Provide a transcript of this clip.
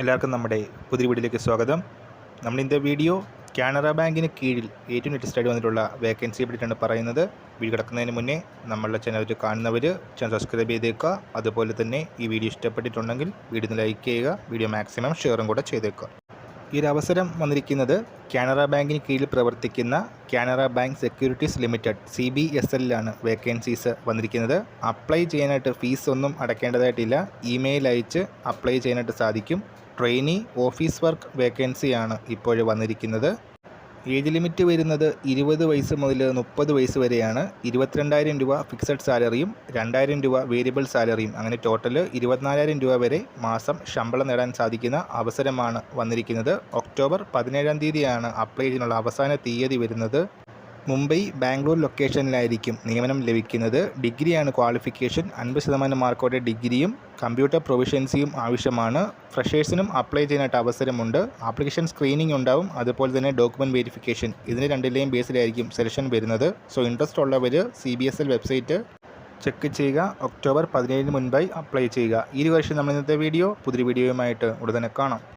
എല്ലാവർക്കും നമ്മുടെ പുതിയ വീഡിയോയിലേക്ക് സ്വാഗതം. ഇന്നത്തെ വീഡിയോ കാനറ ബാങ്കിന് കീഴിൽ ഏറ്റവും ലേറ്റസ്റ്റ് ആയിട്ട് വന്നിട്ടുള്ള വേക്കൻസിയെ പറ്റിയിട്ടാണ് പറയുന്നത്. വീഡിയോ കിടക്കുന്നതിന് മുന്നേ നമ്മളുടെ ചാനൽ കാണുന്നവർ ചാനൽ സബ്സ്ക്രൈബ് ചെയ്തേക്കുക. അതുപോലെ തന്നെ ഈ വീഡിയോ ഇഷ്ടപ്പെട്ടിട്ടുണ്ടെങ്കിൽ വീഡിയോ ലൈക്ക് ചെയ്യുക. വീഡിയോ മാക്സിമം ഷെയറും കൂടെ ചെയ്തേക്കുക. ഈ ഒരു അവസരം വന്നിരിക്കുന്നത് കാനറ ബാങ്കിന് കീഴിൽ പ്രവർത്തിക്കുന്ന Canara bank securities limited C B S എല്ലിലാണ് vacancies വന്നിരിക്കുന്നത്. അപ്ലൈ ചെയ്യാനായിട്ട് ഫീസ് ഒന്നും അടയ്ക്കേണ്ടതായിട്ടില്ല ഇമെയിൽ അയച്ച് അപ്ലൈ ചെയ്യാനായിട്ട് സാധിക്കും. ട്രെയിനി ഓഫീസ് വർക്ക് വേക്കൻസിയാണ് ഇപ്പോൾ വന്നിരിക്കുന്നത്. ഏജ് ലിമിറ്റ് വരുന്നത് ഇരുപത് വയസ്സ് മുതൽ മുപ്പത് വയസ്സ് വരെയാണ്. ഇരുപത്തിരണ്ടായിരം രൂപ ഫിക്സഡ് സാലറിയും രണ്ടായിരം രൂപ വേരിയബിൾ സാലറിയും. അങ്ങനെ ടോട്ടൽ ഇരുപത്തിനാലായിരം രൂപ വരെ മാസം ശമ്പളം നേടാൻ സാധിക്കുന്ന അവസരമാണ് വന്നിരിക്കുന്നത്. ഒക്ടോബർ പതിനേഴാം തീയതിയാണ് അപ്ലൈ ചെയ്യാനുള്ള അവസാന തീയതി വരുന്നത്. മുംബൈ ബാംഗ്ലൂർ ലൊക്കേഷനിലായിരിക്കും നിയമനം ലഭിക്കുന്നത്. ഡിഗ്രിയാണ് ക്വാളിഫിക്കേഷൻ അൻപത് ശതമാനം മാർക്കോടെ ഡിഗ്രിയും കമ്പ്യൂട്ടർ പ്രൊവിഷ്യൻസിയും ആവശ്യമാണ്. ഫ്രഷേഴ്സിനും അപ്ലൈ ചെയ്യാനായിട്ട് അവസരമുണ്ട്. ആപ്ലിക്കേഷൻ സ്ക്രീനിംഗ് ഉണ്ടാവും. അതുപോലെ തന്നെ ഡോക്യുമെന്റ് വെരിഫിക്കേഷൻ ഇതിന് രണ്ടിലെയും ബേസിലായിരിക്കും സെലക്ഷൻ വരുന്നത്. സോ ഇൻട്രസ്റ്റ് ഉള്ളവർ C B S L website check ചെയ്യുക. ഒക്ടോബർ പതിനേഴിന് മുൻപായി അപ്ലൈ ചെയ്യുക. ഈ വർഷം നമ്മൾ ഇന്നത്തെ വീഡിയോ പുതിയ വീഡിയോയുമായിട്ട് ഉടനെ കാണാം.